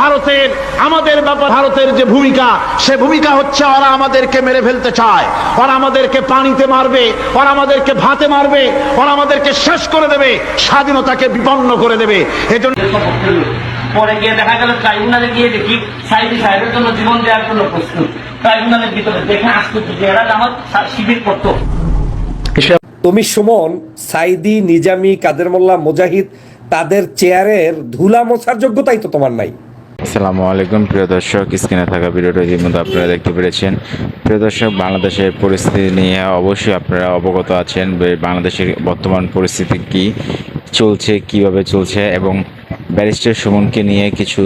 ভারতের আমাদের ব্যাপার ভারতের যে ভূমিকা সে ভূমিকা হচ্ছে ওরা আমাদেরকে মেরে ফেলতে চায়। ওরা আমাদেরকে পানিতে মারবে ওরা আমাদেরকে ভাতে মারবে ওরা আমাদেরকে শেষ করে দেবে স্বাধীনতাকে বিপন্ন করে দেবে। এজন্য পরে গিয়ে দেখা গেল ট্রাইব্যুনালে গিয়ে দেখি সাইদি সাহেবের জন্য জীবন দেওয়ার জন্য প্রস্তুত ট্রাইব্যুনালের ভিতরে দেখে আশ্চর্য যে এরা আমার শিবির করতো। তুমি সুমন সাইদি নিজামি কাদের মোল্লা মুজাহিদ তাদের চেয়ারের ধুলা মোছার যোগ্যতাই তো তোমার নাই। আসসালামু আলাইকুম, প্রিয় দর্শক, স্ক্রিনে থাকা ভিডিওটা ইতিমধ্যে আপনারা দেখতে পেরেছেন। প্রিয় দর্শক, বাংলাদেশের পরিস্থিতি নিয়ে অবশ্যই আপনারা অবগত আছেন বাংলাদেশের বর্তমান পরিস্থিতি কি, চলছে, কীভাবে চলছে এবং ব্যারিস্টার সুমনকে নিয়ে কিছু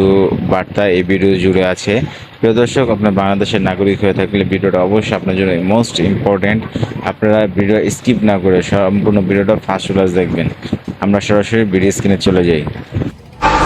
বার্তা এই ভিডিও জুড়ে আছে। প্রিয় দর্শক, আপনার বাংলাদেশের নাগরিক হয়ে থাকলে ভিডিওটা অবশ্যই আপনার জন্য মোস্ট ইম্পর্ট্যান্ট আপনারা ভিডিও স্কিপ না করে সম্পূর্ণ ভিডিওটা ফার্স্ট ক্লাস দেখবেন। আমরা সরাসরি ভিডিও স্ক্রিনে চলে যাই।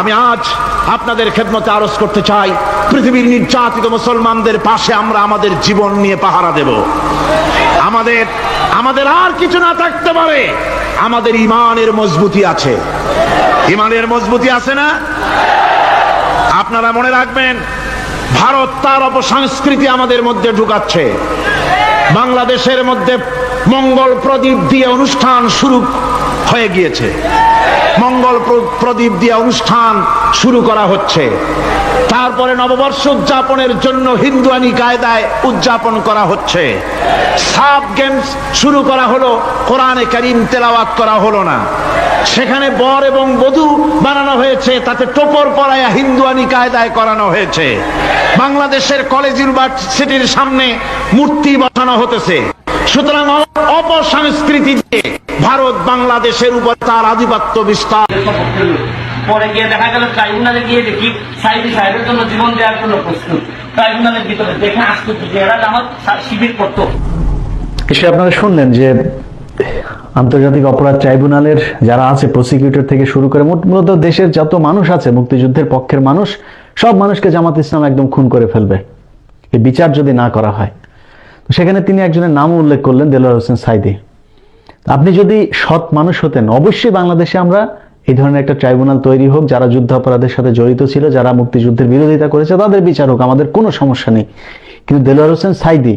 আমি আজ আপনাদের খেদমতে আরজ করতে চাই, পৃথিবীর নির্যাতিত মুসলমানদের পাশে আমরা আমাদের জীবন নিয়ে পাহারা দেব। আমাদের আমাদের আর কিছু না থাকতে পারে, আমাদের ইমানের মজবুতি আছে। ইমানের মজবুতি আছে না? আপনারা মনে রাখবেন, ভারত তার অপসংস্কৃতি আমাদের মধ্যে ঢুকাচ্ছে। বাংলাদেশের মধ্যে মঙ্গল প্রদীপ দিয়ে অনুষ্ঠান শুরু হয়ে গিয়েছে। মঙ্গল প্রদীপ দিয়ে অনুষ্ঠান শুরু করা হচ্ছে। তারপরে নববর্ষ উদযাপনের জন্য হিন্দুয়ানি কায়দায় উদযাপন করা হচ্ছে। সাব গেমস শুরু করা হলো, কোরআনে কারিম তেলাওয়াত করা হলো না। সেখানে বর এবং বধূ বানানো হয়েছে, তাতে টোপর পরায়া হিন্দুয়ানি কায়দায় করানো হয়েছে। বাংলাদেশের কলেজ ইউনিভার্সিটির সামনে মূর্তি বসানো হতেছে। সুতরাং অ- অপসংস্কৃতি দিয়ে ভারত বাংলাদেশের উপর তার আধিপত্য বিস্তার। পরে গিয়ে দেখা গেল ট্রাইব্যুনালে গিয়ে দেখি সাইদি সাহেবের জন্য জীবন দেওয়ার জন্য প্রস্তুত। ট্রাইব্যুনালের ভিতরে দেখে এরা আমার শিবির করতো। এসে আপনারা শুনলেন যে আন্তর্জাতিক অপরাধ ট্রাইব্যুনালের যারা আছে প্রসিকিউটর থেকে শুরু করে মোট- মূলত দেশের যত মানুষ আছে মুক্তিযুদ্ধের পক্ষের মানুষ সব মানুষকে জামাত ইসলাম একদম খুন করে ফেলবে। এই বিচার যদি না করা হয় সেখানে তিনি একজনের নামও উল্লেখ করলেন দেলোয়ার হোসেন সাইদি। আপনি যদি সৎ মানুষ হতেন, অবশ্যই বাংলাদেশে আমরা এই ধরনের একটা ট্রাইব্যুনাল তৈরি হোক, যারা যুদ্ধ অপরাধের সাথে জড়িত ছিল, যারা মুক্তিযুদ্ধের বিরোধিতা করেছে, তাদের বিচার হোক, আমাদের কোনো সমস্যা নেই। কিন্তু দেলোয়ার হোসেন সাইদি,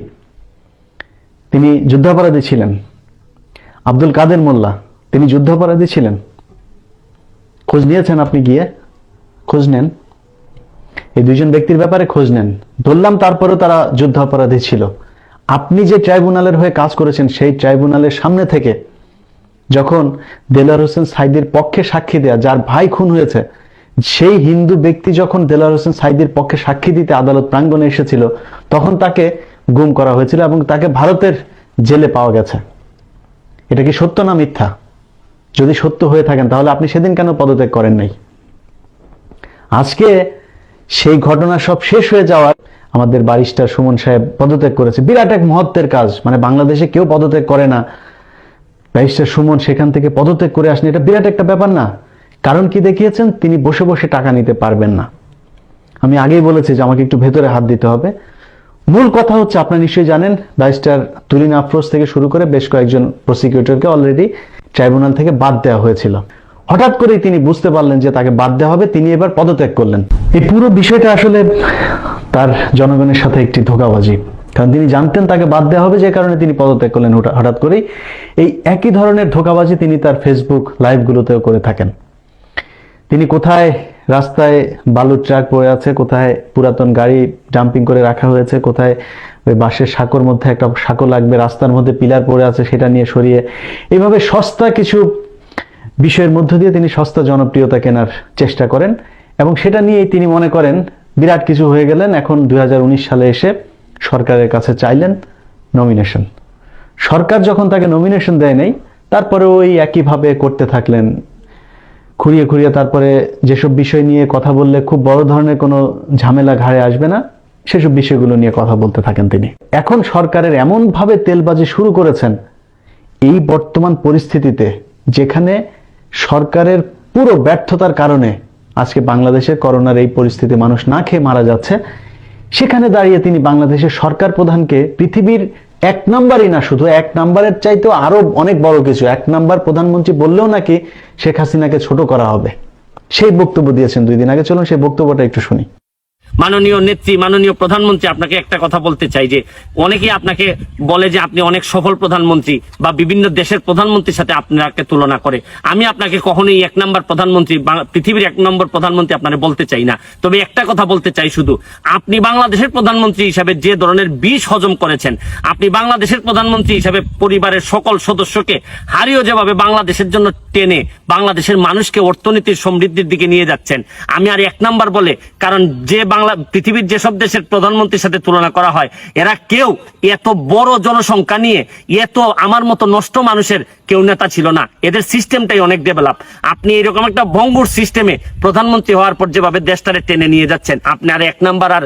তিনি যুদ্ধাপরাধী ছিলেন। আব্দুল কাদের মোল্লা, তিনি যুদ্ধাপরাধী ছিলেন। খোঁজ নিয়েছেন আপনি গিয়ে? খোঁজ নেন। এই দুইজন ব্যক্তির ব্যাপারে খোঁজ নেন। ধরলাম তারপরেও তারা যুদ্ধাপরাধী ছিল। আপনি যে ট্রাইব্যুনালের হয়ে কাজ করেছেন, সেই ট্রাইব্যুনালের সামনে থেকে যখন দেলার হোসেন সাইদির পক্ষে সাক্ষী দেয়া, যার ভাই খুন হয়েছে, সেই হিন্দু ব্যক্তি যখন দেলার হোসেন সাইদির পক্ষে সাক্ষী দিতে আদালত প্রাঙ্গণে এসেছিল, তখন তাকে গুম করা হয়েছিল এবং তাকে ভারতের জেলে পাওয়া গেছে। এটা কি সত্য না মিথ্যা? যদি সত্য হয়ে থাকেন, তাহলে আপনি সেদিন কেন পদত্যাগ করেন নাই? আজকে সেই ঘটনা সব শেষ হয়ে যাওয়ার আমাদের বারিস্টার সুমন সাহেব পদত্যাগ করেছে। বিরাট এক মহত্বের কাজ। মানে বাংলাদেশে কেউ পদত্যাগ করে না। ব্যারিস্টার সুমন সেখান থেকে পদত্যাগ করে আসেন। এটা বিরাট একটা ব্যাপার না। কারণ কি দেখিয়েছেন? তিনি বসে বসে টাকা নিতে পারবেন না। আমি আগেই বলেছি যে আমাকে একটু ভেতরে হাত দিতে হবে। মূল কথা হচ্ছে, আপনারা নিশ্চয়ই জানেন, ব্যারিস্টার তুলিন আফরোজ থেকে শুরু করে বেশ কয়েকজন প্রসিকিউটরকে অলরেডি ট্রাইব্যুনাল থেকে বাদ দেওয়া হয়েছিল। হঠাৎ করেই তিনি বুঝতে পারলেন যে তাকে বাদ দেওয়া হবে, তিনি এবার পদত্যাগ করলেন। এই পুরো বিষয়টা আসলে তার জনগণের সাথে একটি ধোকাবাজি। কারণ তিনি জানতেন তাকে বাদ দেওয়া হবে, যে কারণে তিনি পদত্যাগ করলেন হঠাৎ করেই। এই একই ধরনের ধোকাবাজি তিনি তার ফেসবুক লাইভগুলোতেও করে থাকেন। তিনি কোথায় রাস্তায় বালুর ট্রাক পড়ে আছে, কোথায় পুরাতন গাড়ি ডাম্পিং করে রাখা হয়েছে, কোথায় ওই বাঁশের সাঁকোর মধ্যে একটা সাঁকো লাগবে, রাস্তার মধ্যে পিলার পড়ে আছে, সেটা নিয়ে সরিয়ে। এইভাবে সস্তা কিছু বিষয়ের মধ্য দিয়ে তিনি সস্তা জনপ্রিয়তা কেনার চেষ্টা করেন এবং সেটা নিয়েই তিনি মনে করেন, বিরাট কিছু হয়ে গেলেন, এখন দুই হাজার উনিশ সালে এসে সরকারের কাছে চাইলেন নমিনেশন সরকার যখন তাকে নমিনেশন দেয় নাই তারপরে ওই একইভাবে করতে থাকলেন। খুঁড়িয়ে খুঁড়িয়ে তারপরে যেসব বিষয় নিয়ে কথা বললে খুব বড় ধরনের কোনো ঝামেলা ঘাড়ে আসবে না, সেসব বিষয়গুলো নিয়ে কথা বলতে থাকেন তিনি। এখন সরকারের এমনভাবে তেলবাজি শুরু করেছেন, এই বর্তমান পরিস্থিতিতে যেখানে সরকারের পুরো ব্যর্থতার কারণে আজকে বাংলাদেশে করোনার এই পরিস্থিতি মানুষ না খেয়ে মারা যাচ্ছে। সেখানে দাঁড়িয়ে তিনি বাংলাদেশের সরকার প্রধানকে পৃথিবীর এক নাম্বারই না, শুধু এক নাম্বারের চাইতেও আরও অনেক বড় কিছু। এক নাম্বার প্রধানমন্ত্রী বললেও নাকি শেখ হাসিনাকে ছোট করা হবে। সেই বক্তব্য দিয়েছেন দুই দিন আগে। চলুন সেই বক্তব্যটা একটু শুনি। মাননীয় নেত্রী, মাননীয় প্রধানমন্ত্রী আপনাকে একটা কথা বলতে চাই যে, অনেকেই আপনাকে বলে যে আপনি অনেক সফল প্রধানমন্ত্রী বা বিভিন্ন দেশের প্রধানমন্ত্রীর সাথে আপনাকে তুলনা করে। আমি আপনাকে কখনোই এক নম্বর প্রধানমন্ত্রী পৃথিবীর এক নম্বর প্রধানমন্ত্রী আপনাকে বলতে চাই না। তবে একটা কথা বলতে চাই শুধু, আপনি বাংলাদেশের প্রধানমন্ত্রী হিসাবে যে ধরনের বিষ হজম করেছেন, আপনি বাংলাদেশের প্রধানমন্ত্রী হিসাবে পরিবারের সকল সদস্যকে হারিয়ে যেভাবে বাংলাদেশের জন্য টেনে, বাংলাদেশের মানুষকে অর্থনীতির সমৃদ্ধির দিকে নিয়ে যাচ্ছেন, আমি আর এক নাম্বার বলে, কারণ যে বাংলা পৃথিবীর যেসব দেশের প্রধানমন্ত্রীর সাথে তুলনা করা হয়, এরা কেউ এত বড় জনসংখ্যা নিয়ে এত আমার মতো নষ্ট মানুষের কেউ নেতা ছিল না। এদের সিস্টেমটাই অনেক ডেভেলপ। আপনি এরকম একটা ভঙ্গুর সিস্টেমে প্রধানমন্ত্রী হওয়ার পর যেভাবে দেশটারে টেনে নিয়ে যাচ্ছেন, আপনি আর এক নাম্বার আর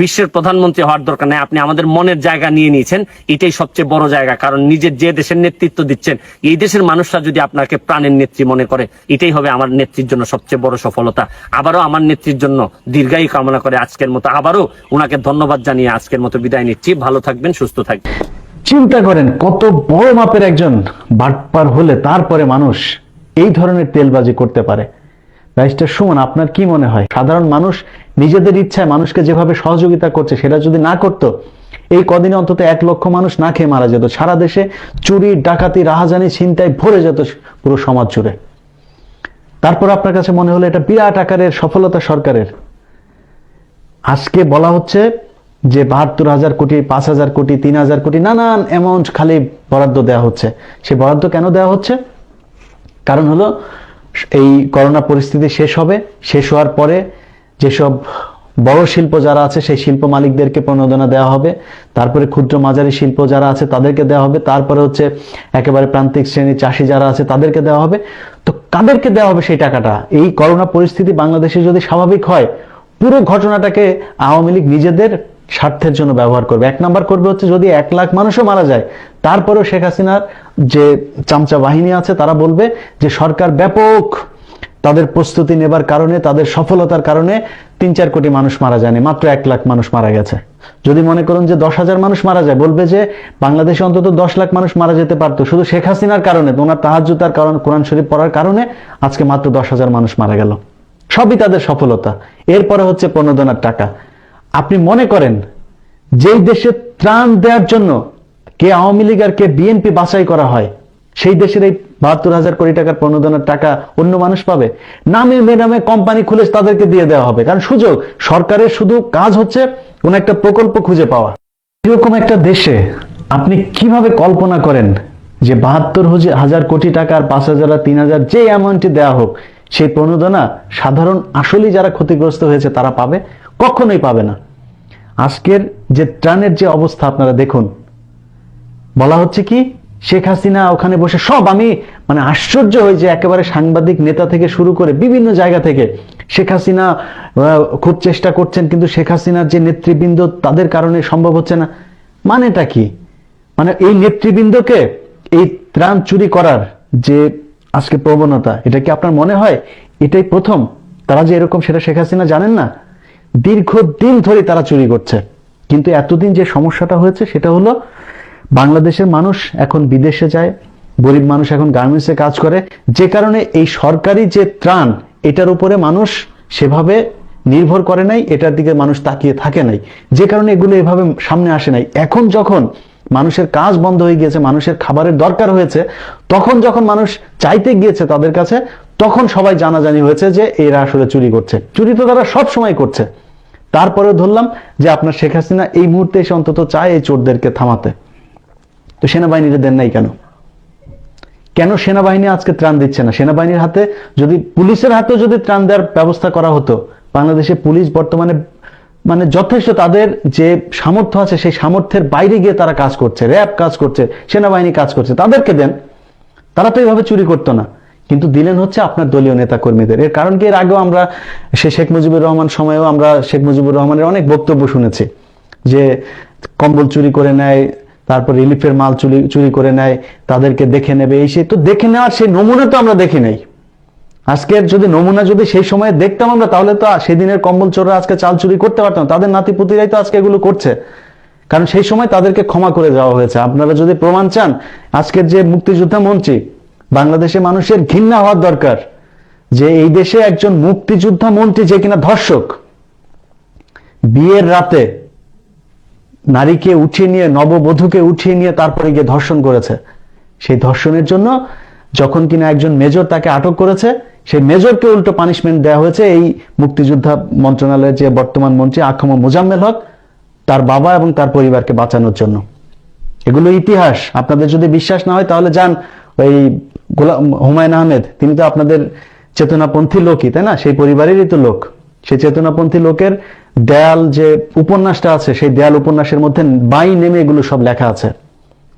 বিশ্বের প্রধানমন্ত্রী হওয়ার দরকার নেই। আপনি আমাদের মনের জায়গা নিয়ে নিয়েছেন, এটাই সবচেয়ে বড় জায়গা। কারণ নিজের যে দেশের নেতৃত্ব দিচ্ছেন, এই দেশের মানুষরা যদি আপনাকে প্রাণের নেত্রী মনে করে, এটাই হবে আমার নেত্রীর জন্য সবচেয়ে বড় সফলতা। আবারও আমার নেত্রীর জন্য দীর্ঘায়ু কামনা করে আজকের মতো আবারও ওনাকে ধন্যবাদ জানিয়ে আজকের মতো বিদায় নিচ্ছি। ভালো থাকবেন, সুস্থ থাকবেন। চিন্তা করেন, কত বড় মাপের একজন বাটপার হলে তারপরে মানুষ এই ধরনের তেলবাজি করতে পারে। ব্যারিস্টার সুমন, আপনার কি মনে হয়? সাধারণ মানুষ নিজেদের ইচ্ছায় মানুষকে যেভাবে সহযোগিতা করছে, সেটা যদি না করত, এই কদিনে অন্তত এক লক্ষ মানুষ না খেয়ে মারা যেত। সারা দেশে চুরি, ডাকাতি, রাহাজানি, ছিনতাই ভরে যেত পুরো সমাজ জুড়ে। তারপর আপনার কাছে মনে হলো এটা বিরাট আকারের সফলতা সরকারের। আজকে বলা হচ্ছে যে বাহাত্তর হাজার কোটি, পাঁচ হাজার কোটি, তিন হাজার কোটি নানান অ্যামাউন্ট খালি বরাদ্দ দেওয়া হচ্ছে। সে বরাদ্দ কেন দেওয়া হচ্ছে? কারণ হলো, এই করোনা পরিস্থিতি শেষ হবে, শেষ হওয়ার পরে যেসব বড় শিল্প যারা আছে, সেই শিল্প মালিকদেরকে প্রণোদনা দেওয়া হবে। তারপরে ক্ষুদ্র মাঝারি শিল্প যারা আছে, তাদেরকে দেওয়া হবে। তারপরে হচ্ছে একেবারে প্রান্তিক শ্রেণির চাষি যারা আছে, তাদেরকে দেওয়া হবে। তো কাদেরকে দেওয়া হবে সেই টাকাটা? এই করোনা পরিস্থিতি বাংলাদেশে যদি স্বাভাবিক হয় পুরো ঘটনাটাকে আওয়ামী লীগ নিজেদের স্বার্থের জন্য ব্যবহার করবে। এক নাম্বার করবে হচ্ছে যদি এক লাখ মানুষও মারা যায়, তারপরেও শেখ হাসিনার যে চামচা বাহিনী আছে, তারা বলবে যে সরকার ব্যাপক তাদের প্রস্তুতি নেবার কারণে, তাদের সফলতার কারণে তিন চার কোটি মানুষ মারা যায়নি, মাত্র এক লাখ মানুষ মারা গেছে। যদি মনে করুন যে দশ হাজার মানুষ মারা যায়, বলবে যে বাংলাদেশে অন্তত দশ লাখ মানুষ মারা যেতে পারতো। শুধু শেখ হাসিনার কারণে, ওনার তাহাজুতার কারণ, কোরআন শরীফ পড়ার কারণে আজকে মাত্র দশ হাজার মানুষ মারা গেল। সবই তাদের সফলতা। এরপরে হচ্ছে প্রণোদনার টাকা। আপনি মনে করেন, যেই দেশে ত্রাণ দেওয়ার জন্য কে আওয়ামী লীগ আর কে বিএনপি বাছাই করা হয়, সেই দেশের এই বাহাত্তর হাজার কোটি টাকার প্রণোদনার টাকা অন্য মানুষ পাবে। নামে বেনামে কোম্পানি খুলে তাদেরকে দিয়ে দেওয়া হবে। কারণ সুযোগ, সরকারের শুধু কাজ হচ্ছে কোন একটা প্রকল্প খুঁজে পাওয়া। এরকম একটা দেশে আপনি কীভাবে কল্পনা করেন যে বাহাত্তর হাজার কোটি টাকা আর পাঁচ হাজার তিন হাজার যে অ্যামাউন্টটি দেওয়া হোক সেই প্রণোদনা সাধারণ আসলেই যারা ক্ষতিগ্রস্ত হয়েছে তারা পাবে, কখনোই পাবে না। আজকের যে ত্রাণের যে অবস্থা আপনারা দেখুন, বলা হচ্ছে কি, শেখ হাসিনা ওখানে বসে সব আমি মানে আশ্চর্য হই যে একেবারে সাংবাদিক নেতা থেকে শুরু করে বিভিন্ন জায়গা থেকে শেখ হাসিনা খুব চেষ্টা করছেন কিন্তু শেখ হাসিনার যে নেতৃবৃন্দ তাদের কারণে সম্ভব হচ্ছে না। মানেটা কি? মানে এই নেতৃবৃন্দকে এই ত্রাণ চুরি করার যে আজকে প্রবণতা, এটা কি আপনার মনে হয়? এটাই প্রথম। তারা যে এরকম সেটা শেখ হাসিনা জানেন না? দীর্ঘদিন ধরে তারা চুরি করছে। কিন্তু এতদিন যে সমস্যাটা হয়েছে, সেটা হলো বাংলাদেশের মানুষ এখন বিদেশে যায়, গরিব মানুষ এখন গার্মেন্টসে কাজ করে। যে কারণে এই সরকারি যে ত্রাণ, এটার উপরে মানুষ সেভাবে নির্ভর করে নাই, এটার দিকে মানুষ তাকিয়ে থাকে নাই। যে কারণে এগুলো এভাবে সামনে আসে নাই। এখন যখন মানুষের কাজ বন্ধ হয়ে গিয়েছে, মানুষের খাবারের দরকার হয়েছে তখন যখন মানুষ চাইতে গিয়েছে তাদের কাছে, তখন সবাই জানাজানি হয়েছে যে এরা আসলে চুরি করছে। চুরি তো তারা সব সময় করছে। তারপরেও ধরলাম যে আপনার শেখ হাসিনা এই মুহূর্তে এসে অন্তত চায় এই চোরদেরকে থামাতে। তো সেনাবাহিনীরা দেন নাই কেন? কেন সেনাবাহিনী আজকে ত্রাণ দিচ্ছে না? সেনাবাহিনীর হাতে যদি, পুলিশের হাতেও যদি ত্রাণ দেওয়ার ব্যবস্থা করা হতো, বাংলাদেশে পুলিশ বর্তমানে মানে যথেষ্ট তাদের যে সামর্থ্য আছে, সেই সামর্থ্যের বাইরে গিয়ে তারা কাজ করছে, র্যাব কাজ করছে, সেনাবাহিনী কাজ করছে, তাদেরকে দেন। তারা তো এইভাবে চুরি করতো না। কিন্তু দিলেন হচ্ছে আপনার দলীয় নেতা কর্মীদের এর কারণ কি? এর আগেও আমরা সে শেখ মুজিবুর রহমান সময়েও আমরা শেখ মুজিবুর রহমানের অনেক বক্তব্য শুনেছি যে কম্বল চুরি করে নেয়, তারপর রিলিফের মাল চুরি চুরি করে নেয়, তাদেরকে দেখে নেবে, এই সেই তো দেখে নেওয়ার সেই নমুনা তো আমরা দেখি নাই। আজকের যদি নমুনা যদি সেই সময় দেখতাম আমরা, তাহলে তো সেদিনের কম্বল চোররা আজকে চাল চুরি করতে পারতাম তাদের নাতিপুতিরাই তো আজকে এগুলো করছে। কারণ সেই সময় তাদেরকে ক্ষমা করে দেওয়া হয়েছে। আপনারা যদি প্রমাণ চান, আজকের যে মুক্তিযোদ্ধা মন্ত্রী, বাংলাদেশের মানুষের ঘৃণা হওয়ার দরকার, যে এই দেশে একজন মুক্তিযোদ্ধা মন্ত্রী যে কিনা ধর্ষক, বিয়ের রাতে নারীকে উঠিয়ে নিয়ে, নববধূকে উঠিয়ে নিয়ে তারপরে গিয়ে ধর্ষণ করেছে। সেই ধর্ষণের জন্য যখন কিনা একজন মেজর তাকে আটক করেছে, সেই মেজরকে উল্টো পানিশমেন্ট দেওয়া হয়েছে। এই মুক্তিযোদ্ধা মন্ত্রণালয়ের যে বর্তমান মন্ত্রী আখম মোজাম্মেল হক তার বাবা এবং তার পরিবারকে বাঁচানোর জন্য। এগুলো ইতিহাস। আপনাদের যদি বিশ্বাস না হয়, তাহলে যান ওই গোলাম হুমায়ুন আহমেদ। তিনি তো আপনাদের চেতনাপন্থী লোকই, তাই না? সেই পরিবারেরই তো লোক। সেই চেতনাপন্থী লোকের দেয়াল যে উপন্যাসটা আছে, সেই দেয়াল উপন্যাসের মধ্যে বাই নেমে এগুলো সব লেখা আছে।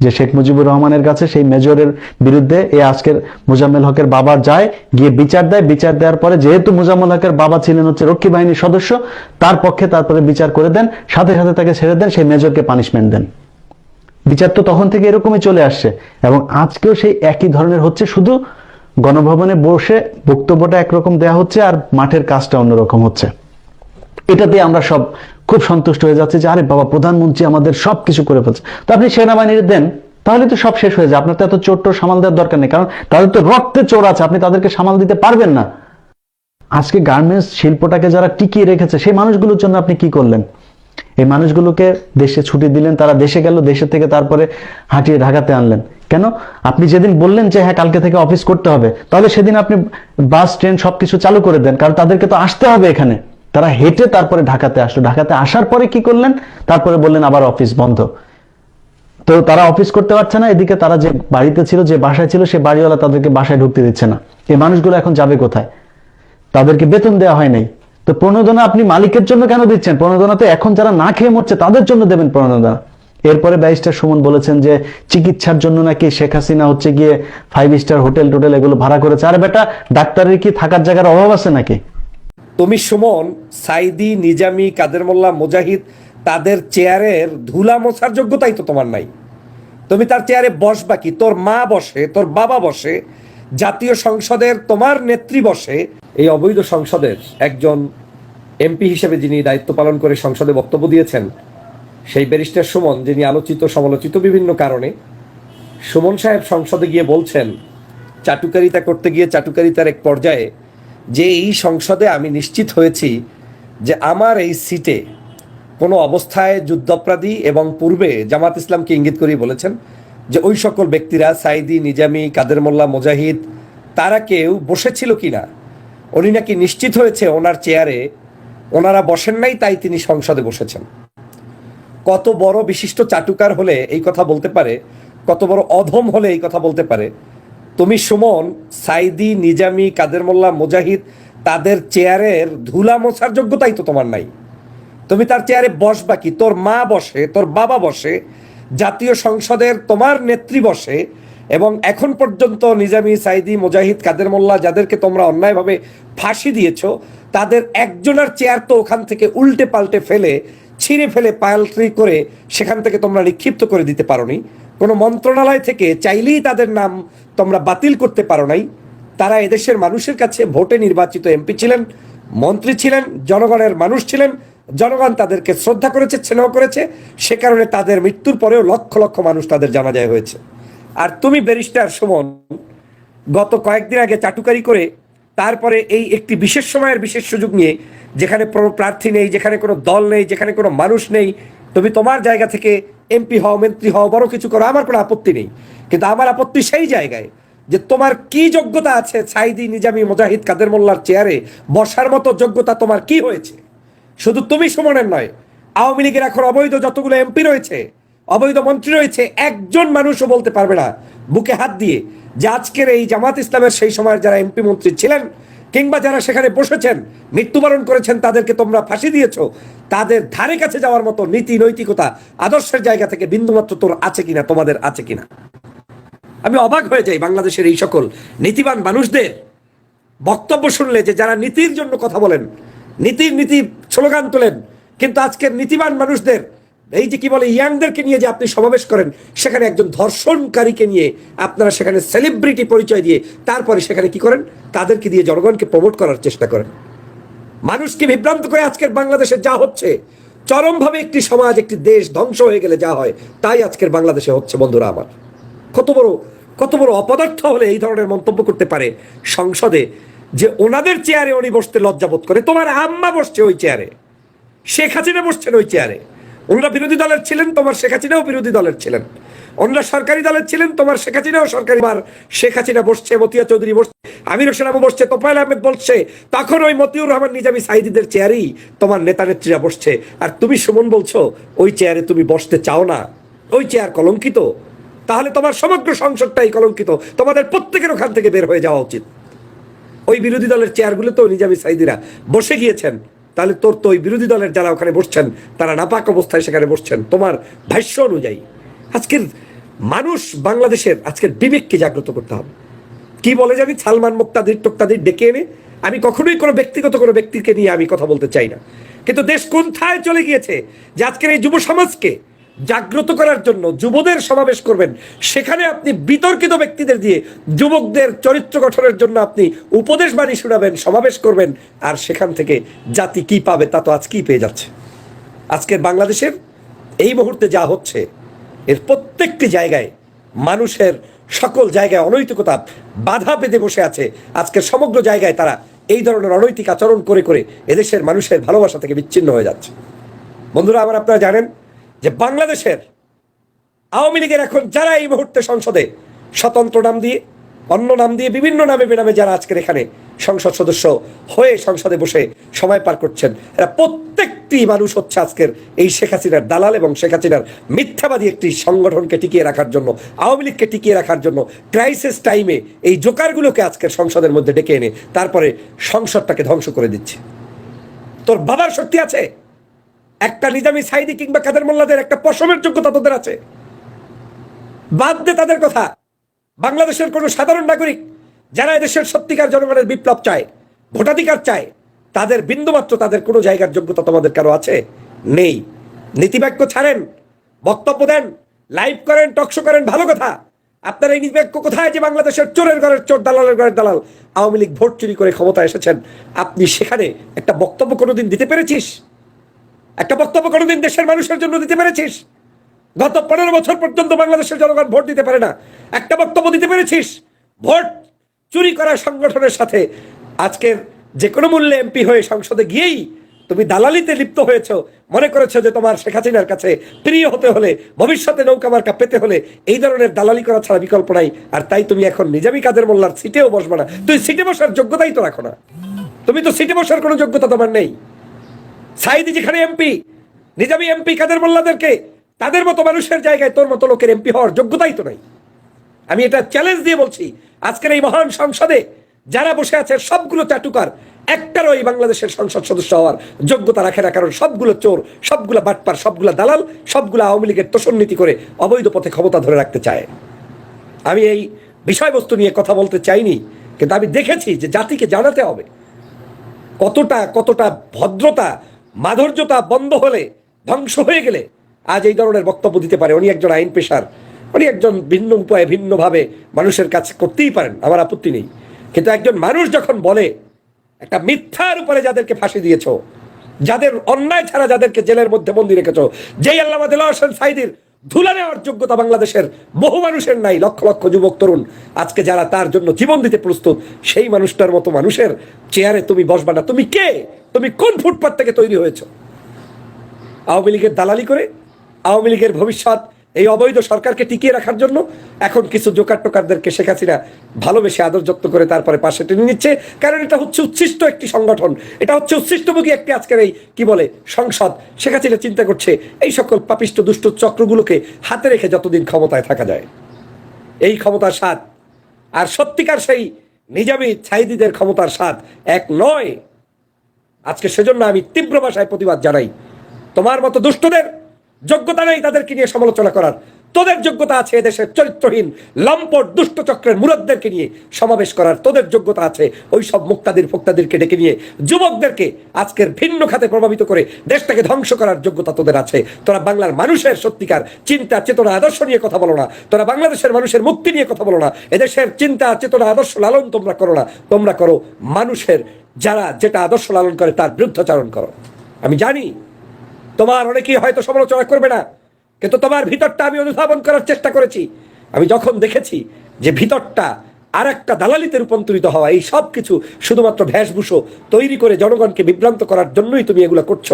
যে শেখ মুজিবুর রহমানের কাছে সেই মেজরের বিরুদ্ধে এই আজকের মুজাম্মেল হকের বাবা যায়, গিয়ে বিচার দেয়। বিচার দেওয়ার পরে যেহেতু মুজাম্মেল হকের বাবা ছিলেন হচ্ছে রক্ষী বাহিনীর সদস্য, তার পক্ষে তারপরে বিচার করে দেন। সাথে সাথে তাকে ছেড়ে দেন, সেই মেজরকে পানিশমেন্ট দেন। বিচার তো তখন থেকে এরকমই চলে আসছে এবং আজকেও সেই একই ধরনের হচ্ছে। শুধু গণভবনে বসে বক্তব্যটা একরকম দেয়া হচ্ছে আর মাঠের কাজটা অন্যরকম হচ্ছে। এটাতে আমরা সব খুব সন্তুষ্ট হয়ে যাচ্ছে যে, আরে বাবা, প্রধানমন্ত্রী আমাদের সব কিছু করে ফেলছে। তো আপনি সেনাবাহিনীর দেন, তাহলে তো সব শেষ হয়ে যায়। আপনার তো এত চোর টোর সামাল দেওয়ার দরকার নেই, কারণ তাদের তো রক্তে চোর আছে, আপনি তাদেরকে সামাল দিতে পারবেন না। আজকে গার্মেন্টস শিল্পটাকে যারা টিকিয়ে রেখেছে, সেই মানুষগুলোর জন্য আপনি কি করলেন? এই মানুষগুলোকে দেশে ছুটি দিলেন, তারা দেশে গেল, দেশে থেকে তারপরে হাঁটিয়ে ঢাকাতে আনলেন। কেন? আপনি যেদিন বললেন যে হ্যাঁ কালকে থেকে অফিস করতে হবে, তাহলে সেদিন আপনি বাস, ট্রেন সবকিছু চালু করে দেন, কারণ তাদেরকে তো আসতে হবে এখানে। তারা হেঁটে তারপরে ঢাকাতে আসলো। ঢাকাতে আসার পরে কি করলেন? তারপরে বললেন, আবার অফিস বন্ধ। তো তারা অফিস করতে পারছে না। এদিকে তারা যে বাড়িতে ছিল, যে বাসায় ছিল, সে বাড়িওয়ালা তাদেরকে বাসায় ঢুকতে দিচ্ছে না। এই মানুষগুলো এখন যাবে কোথায়? তাদেরকে বেতন দেওয়া হয় নাই। তো প্রণোদনা আপনি মালিকের জন্য কেন দিচ্ছেন? প্রণোদনা তো এখন যারা না খেয়ে মরছে, তাদের জন্য দেবেন প্রণোদনা এরপরে ব্যারিস্টার সুমন বলেছেন যে, চিকিৎসার জন্য নাকি শেখ হাসিনা হচ্ছে গিয়ে ফাইভ স্টার হোটেল টোটেল এগুলো ভাড়া করেছে? আরে বেটা, ডাক্তারের কি থাকার জায়গার অভাব আছে নাকি? তুমি সুমন, সাইদি, নিজামি, কাদের মোল্লা, মুজাহিদ, তাদের চেয়ারের ধুলা মোছার যোগ্যতাই তো তোমার নাই। তুমি তার চেয়ারে বসবা কি তোর মা বসে, তোর বাবা বসে, জাতীয় সংসদের তোমার নেত্রী বসে। এই অবৈধ সংসদের একজন এমপি হিসেবে যিনি দায়িত্ব পালন করে সংসদে বক্তব্য দিয়েছেন, সেই ব্যারিস্টার সুমন, যিনি আলোচিত, সমালোচিত বিভিন্ন কারণে সুমন সাহেব সংসদে গিয়ে বলছেন, চাটুকারিতা করতে গিয়ে চাটুকারিতার এক পর্যায়ে যে এই সংসদে আমি নিশ্চিত হয়েছি যে আমার এই সিটে কোনো অবস্থায় যুদ্ধাপরাধী এবং পূর্বে জামাত ইসলামকে ইঙ্গিত করে বলেছেন যে ওই সকল ব্যক্তিরা, সাইদি, নিজামি, কাদের মোল্লা, মুজাহিদ, তারা কেউ বসেছিল কিনা উনি নাকি নিশ্চিত হয়েছে ওনার চেয়ারে ওনারা বসেন নাই, তাই তিনি সংসদে বসেছেন। কত বড় বিশিষ্ট চাটুকার হলে এই কথা বলতে পারে, কত বড় অধম হলে এই কথা বলতে পারে তুমি সুমন, সাইদি, নিজামি, কাদের মোল্লা, মুজাহিদ, তাদের চেয়ারের ধুলা মোছার যোগ্যতাই তো তোমার নাই। তুমি তার চেয়ারে বসবা কি তোর মা বসে, তোর বাবা বসে, জাতীয় সংসদের তোমার নেত্রী বসে, এবং এখন পর্যন্ত নিজামি, সাইদি, মুজাহিদ, কাদের মোল্লা, যাদেরকে তোমরা অন্যায়ভাবে ফাঁসি দিয়েছ, তাদের একজনের চেয়ার তো ওখান থেকে উল্টে পাল্টে ফেলে, ছিঁড়ে ফেলে পাল্ট্রি করে সেখান থেকে তোমরা নিক্ষিপ্ত করে দিতে পারোনি। কোনো মন্ত্রণালয় থেকে চাইলেই তাদের নাম তোমরা বাতিল করতে পারো নাই। তারা এদেশের মানুষের কাছে ভোটে নির্বাচিত এমপি ছিলেন, মন্ত্রী ছিলেন, জনগণের মানুষ ছিলেন, জনগণ তাদেরকে শ্রদ্ধা করেছে, স্নেহ করেছে, সে কারণে তাদের মৃত্যুর পরেও লক্ষ লক্ষ মানুষ তাদের জানাজায় হয়েছে। আর তুমি ব্যারিস্টার সুমন, গত কয়েকদিন আগে চাটুকারি করে তারপরে এই একটি বিশেষ সময়ের বিশেষ সুযোগ নিয়ে যেখানে প্রার্থী নেই, যেখানে কোনো দল নেই, যেখানে কোনো মানুষ নেই, তুমি তোমার জায়গা থেকে এমপি হও, মন্ত্রী হও, বড় কিছু করো, আমার কোনো আপত্তি নেই। কিন্তু আমার আপত্তি সেই জায়গায় যে তোমার কি যোগ্যতা আছে সাইদি নিজামি মুজাহিদ কাদের মোল্লার চেয়ারে বসার মতো যোগ্যতা তোমার কি হয়েছে? শুধু তুমি সুমনের নয়, আওয়ামী লীগের এখন অবৈধ যতগুলো এমপি রয়েছে, অবৈধ মন্ত্রী রয়েছে, একজন মানুষও বলতে পারবে না। বুকে হাত দিয়ে যে আজকের এই জামাত ইসলামের সেই সময়ের যারা এমপি মন্ত্রী ছিলেন কিংবা যারা সেখানে বসেছেন, মৃত্যুবরণ করেছেন, তাদেরকে তোমরা ফাঁসি দিয়েছ, তাদের ধারে কাছে যাওয়ার মতো নীতি, নৈতিকতা, আদর্শের জায়গা থেকে বিন্দুমাত্র তোর আছে কিনা, তোমাদের আছে কিনা? আমি অবাক হয়ে যাই বাংলাদেশের এই সকল নীতিবান মানুষদের। বক্তব্য শুনলে যে যারা নীতির জন্য কথা বলেন, নীতির নীতি, স্লোগান তোলেন, কিন্তু আজকের নীতিবান মানুষদের এই যে কি বলে, ইয়াংদেরকে নিয়ে যে আপনি সমাবেশ করেন, সেখানে একজন ধর্ষণকারীকে নিয়ে আপনারা সেখানে সেলিব্রিটি পরিচয় দিয়ে তারপরে সেখানে কি করেন? তাদেরকে দিয়ে জনগণকে প্রমোট করার চেষ্টা করেন। মানুষকে বিভ্রান্ত করে আজকের বাংলাদেশে যা হচ্ছে, চরমভাবে একটি সমাজ, একটি দেশ ধ্বংস হয়ে গেলে যা হয়, তাই আজকের বাংলাদেশে হচ্ছে বন্ধুরা আমার। কত বড় কত বড় অপদার্থ হলে এই ধরনের মন্তব্য করতে পারে সংসদে, যে ওনাদের চেয়ারে উনি বসতে লজ্জাবোধ করে। তোমার আম্মা বসছে ওই চেয়ারে, শেখ হাসিনা বসছেন ওই চেয়ারে। ওনারা বিরোধী দলের ছিলেন তোমার শেখ হাসিনাও বিরোধী দলের ছিলেন। ওনারা সরকারি দলের ছিলেন তোমার শেখ হাসিনাও সরকারি। বার শেখ হাসিনা বসছে, মতিয়া চৌধুরী বসছে আমির হোসেন আবু বসছে, তোফায়েল আহমেদ বলছে তখন ওই মতিউর রহমান নিজামী সাইদিদের চেয়ারেই তোমার নেতা নেত্রীরা বসছে। আর তুমি সুমন বলছো, ওই চেয়ারে তুমি বসতে চাও না, ওই চেয়ার কলঙ্কিত। তাহলে তোমার সমগ্র সংসদটাই কলঙ্কিত, তোমাদের প্রত্যেকের ওখান থেকে বের হয়ে যাওয়া উচিত। ওই বিরোধী দলের চেয়ারগুলো তো নিজামী সাইদিরা বসে গিয়েছেন। তাহলে তোর তো ওই বিরোধী দলের যারা ওখানে বসছেন, তারা নাপাক অবস্থায় সেখানে বসছেন। তোমার ভাষ্য অনুযায়ী আজকের মানুষ বাংলাদেশের আজকের বিবেককে জাগ্রত করতে হবে। কি বলে জানি সালমান মুক্তাদির টোক্তাদির ডেকে এনে, আমি কখনোই কোনো ব্যক্তিগত কোনো ব্যক্তিকে নিয়ে আমি কথা বলতে চাই না। কিন্তু দেশ কোন থায় চলে গিয়েছে যে আজকের এই যুব সমাজকে জাগ্রত করার জন্য যুবদের সমাবেশ করবেন। সেখানে আপনি বিতর্কিত ব্যক্তিদের দিয়ে যুবকদের চরিত্র গঠনের জন্য আপনি উপদেশ বাণী শোনাবেন, সমাবেশ করবেন। আর সেখান থেকে জাতি কি পাবে তা তো আজকেই পেয়ে যাচ্ছে। আজকের বাংলাদেশের এই মুহূর্তে যা হচ্ছে, এর প্রত্যেকটি জায়গায় মানুষের সকল জায়গায় অনৈতিকতা বাধা বেঁধে বসে আছে। আজকের সমগ্র জায়গায় তারা এই ধরনের অনৈতিক আচরণ করে করে এদেশের মানুষের ভালোবাসা থেকে বিচ্ছিন্ন হয়ে যাচ্ছে। বন্ধুরা, আমার আপনারা জানেন যে বাংলাদেশের আওয়ামী লীগের এখন যারা এই মুহূর্তে সংসদে স্বতন্ত্র নাম দিয়ে, অন্য নাম দিয়ে, বিভিন্ন নামে বেনামে যারা আজকের এখানে সংসদ সদস্য হয়ে সংসদে বসে সময় পার করছেন, এরা প্রত্যেকটি মানুষ হচ্ছে আজকের এই শেখ হাসিনার দালাল এবং শেখ হাসিনার মিথ্যাবাদী একটি সংগঠনকে টিকিয়ে রাখার জন্য, আওয়ামী লীগকে টিকিয়ে রাখার জন্য ক্রাইসিস টাইমে এই জোকারগুলোকে আজকের সংসদের মধ্যে ডেকে এনে তারপরে সংসদটাকে ধ্বংস করে দিচ্ছে। তোর বাবার শক্তি আছে? একটা নিজামী সাইদি কিংবা কাদের মোল্লাদের একটা পশমের যোগ্যতা তোদের আছে। বাদ দে তাদের কথা। বাংলাদেশের কোনো সাধারণ নাগরিক যারা এদেশের সত্যিকার জনগণের বিপ্লব চায়, ভোটাধিকার চায়, তাদের বিন্দুমাত্র তাদের কোনো জায়গার যোগ্যতা তোমাদের কারও আছে? নেই। নীতিবাক্য ছাড়েন, বক্তব্য দেন, লাইভ করেন টকশো করেন, ভালো কথা। আপনার এই নীতিবাক্য কোথায় যে বাংলাদেশের চোরের ঘরের চোর, দালালের ঘরের দালাল? আওয়ামী লীগ ভোট চুরি করে ক্ষমতা এসেছেন। আপনি সেখানে একটা বক্তব্য কোনোদিন দিতে পেরেছিস? একটা বক্তব্য কোনোদিন দেশের মানুষের জন্য দিতে পেরেছিস? গত পনেরো বছর পর্যন্ত বাংলাদেশের জনগণ ভোট দিতে পারে না। একটা বক্তব্য দিতে পেরেছিস? ভোট চুরি করার সংগঠনের সাথে। আজকের যে কোনো মূল্যে এমপি হয়ে সংসদে গিয়েই তুমি দালালিতে লিপ্ত হয়েছ। মনে করেছ যে তোমার শেখ হাসিনার কাছে প্রিয় হতে হলে, ভবিষ্যতে নৌকা মার্কা পেতে হলে এই ধরনের দালালি করা ছাড়া বিকল্প নাই। আর তাই তুমি এখন নিজামি কাদের মোল্লার সিটেও বসবে না। তুই সিটে বসার যোগ্যতাই তো রাখো না। তুমি তো সিটে বসার কোনো যোগ্যতা তোমার নেই। সাইদি যেখানে এমপি, নিজামী এমপি কাদের মোল্লাদেরকে, তাদের মতো মানুষের জায়গায় তোর মতো লোকের এমপি হওয়ার যোগ্যতাই তো নাই। আমি এটা চ্যালেঞ্জ দিয়ে বলছি, আজকের এই মহান সংসদে যারা বসে আছে সবগুলো চাটুকার, একটারও এই বাংলাদেশের সংসদ সদস্য হওয়ার যোগ্যতা রাখে না, কারণ সবগুলো চোর, সবগুলো বাটপার, সবগুলো দালাল, সবগুলো আওয়ামী লীগের তোষণনীতি করে অবৈধ পথে ক্ষমতা ধরে রাখতে চায়। আমি এই বিষয়বস্তু নিয়ে কথা বলতে চাইনি, কিন্তু আমি দেখেছি যে জাতিকে জানাতে হবে কতটা কতটা ভদ্রতা মাধুর্যতা বন্ধ হলে, ধ্বংস হয়ে গেলে, আজ এই ধরনের বক্তব্য দিতে পারে। উনি একজন আইন পেশার, উনি একজন ভিন্ন উপায়ে ভিন্নভাবে মানুষের কাছে করতেই পারেন, আমার আপত্তি নেই। কিন্তু একজন মানুষ যখন বলে, একটা মিথ্যার উপরে যাদেরকে ফাঁসি দিয়েছ, যাদের অন্যায় ছাড়া যাদেরকে জেলের মধ্যে বন্দি রেখেছ, যেই আল্লাহ সাইদির ধুলা নেওয়ার যোগ্যতা বাংলাদেশের বহু মানুষের নাই, লক্ষ লক্ষ যুবক, তরুণ। আজকে যারা তার জন্য জীবন দিতে প্রস্তুত, সেই মানুষটার মতো মানুষের চেয়ারে তুমি বসবা না। তুমি কে? তুমি কোন ফুটপাথ থেকে তৈরি হয়েছ? আওয়ামী লীগের দালালি করে, আওয়ামী লীগের ভবিষ্যৎ এই অবৈধ সরকারকে টিকিয়ে রাখার জন্য এখন কিছু জোকার টোকারদেরকে শেখ হাসিনা ভালোবেসে আদর যত্ন করে তারপরে পাশে টেনে নিচ্ছে। কারণ এটা হচ্ছে উচ্ছিষ্ট একটি সংগঠন। এটা হচ্ছে উচ্ছিষ্টভোগী একটি আজকের এই, কি বলে, সংসদ। শেখ হাসিনা চিন্তা করছে, এই সকল পাপিষ্ট দুষ্ট চক্রগুলোকে হাতে রেখে যতদিন ক্ষমতায় থাকা যায়, এই ক্ষমতার স্বাদ আর সত্যিকার সেই নিজামী ছাইদিদের ক্ষমতার স্বাদ এক নয়। আজকে সেজন্য আমি তীব্র ভাষায় প্রতিবাদ জানাই। তোমার মতো দুষ্টদের যোগ্যতা নেই তাদেরকে নিয়ে সমালোচনা করার। তোদের যোগ্যতা আছে এদেশের চরিত্রহীন, লম্পট, দুষ্ট চক্রের মুরদদেরকে নিয়ে সমাবেশ করার। তোদের যোগ্যতা আছে ওই সব মুক্তাদির ফোক্তাদিরকে ডেকে নিয়ে যুবকদেরকে আজকের ভিন্ন খাতে প্রভাবিত করে দেশটাকে ধ্বংস করার যোগ্যতা তোদের আছে। তোরা বাংলার মানুষের সত্যিকার চিন্তা, চেতনা, আদর্শ নিয়ে কথা বলো না। তোরা বাংলাদেশের মানুষের মুক্তি নিয়ে কথা বলো না। এদেশের চিন্তা, চেতনা, আদর্শ লালন তোমরা করো না। তোমরা করো মানুষের, যারা যেটা আদর্শ লালন করে তার বিরুদ্ধাচারণ করো। আমি জানি তোমার অনেকেই হয়তো সমালোচনা করবে না? কিন্তু তোমার ভিতরটা আমি অনুধাবন করার চেষ্টা করেছি। আমি যখন দেখেছি যে ভিতরটা আর একটা দালালিতে রূপান্তরিত হওয়া, এই সব কিছু শুধুমাত্র ভেষভূষো তৈরি করে জনগণকে বিভ্রান্ত করার জন্যই তুমি এগুলো করছ,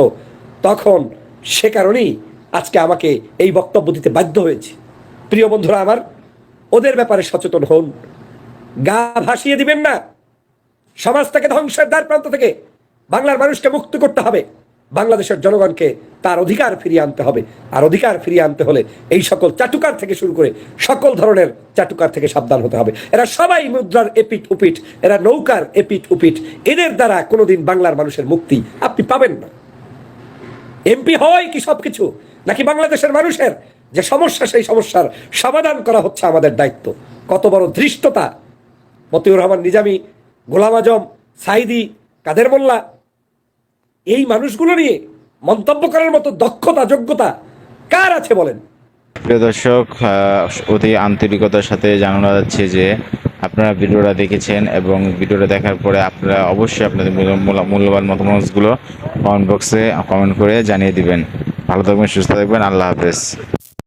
তখন সে কারণেই আজকে আমাকে এই বক্তব্য দিতে বাধ্য হয়েছে। প্রিয় বন্ধুরা আমার, ওদের ব্যাপারে সচেতন হন। গা ভাসিয়ে দিবেন না। সমাজ থেকে ধ্বংসের দ্বার প্রান্ত থেকে বাংলার মানুষকে মুক্ত করতে হবে। বাংলাদেশের জনগণকে তার অধিকার ফিরিয়ে আনতে হবে। আর অধিকার ফিরিয়ে আনতে হলে এই সকল চাটুকার থেকে শুরু করে সকল ধরনের চাটুকার থেকে সাবধান হতে হবে। এরা সবাই মুদ্রার এপিট উপিট এরা নৌকার এপিট উপিট এদের দ্বারা কোনোদিন বাংলার মানুষের মুক্তি আপনি পাবেন না। এমপি হয় কি সবকিছু? নাকি বাংলাদেশের মানুষের যে সমস্যা, সেই সমস্যার সমাধান করা হচ্ছে আমাদের দায়িত্ব? কত বড় ধৃষ্টতা! মতিউর রহমান নিজামী, গোলাম আজম, সাইদি, কাদের মোল্লা এই মানুষগুলো নিয়ে মন্তব্য করার মতো দক্ষতা, যোগ্যতা কার আছে বলেন? প্রিয় দর্শক অতি আন্তরিকতার সাথে জানানো যাচ্ছে যে আপনারা ভিডিওটা দেখেছেন এবং ভিডিওটা দেখার পরে আপনারা অবশ্যই আপনাদের মূল্য- মূল্য- মূল্যবান মতামতগুলো কমেন্ট বক্সে কমেন্ট করে জানিয়ে দিবেন। ভালো থাকবেন, সুস্থ থাকবেন, আল্লাহ হাফেজ।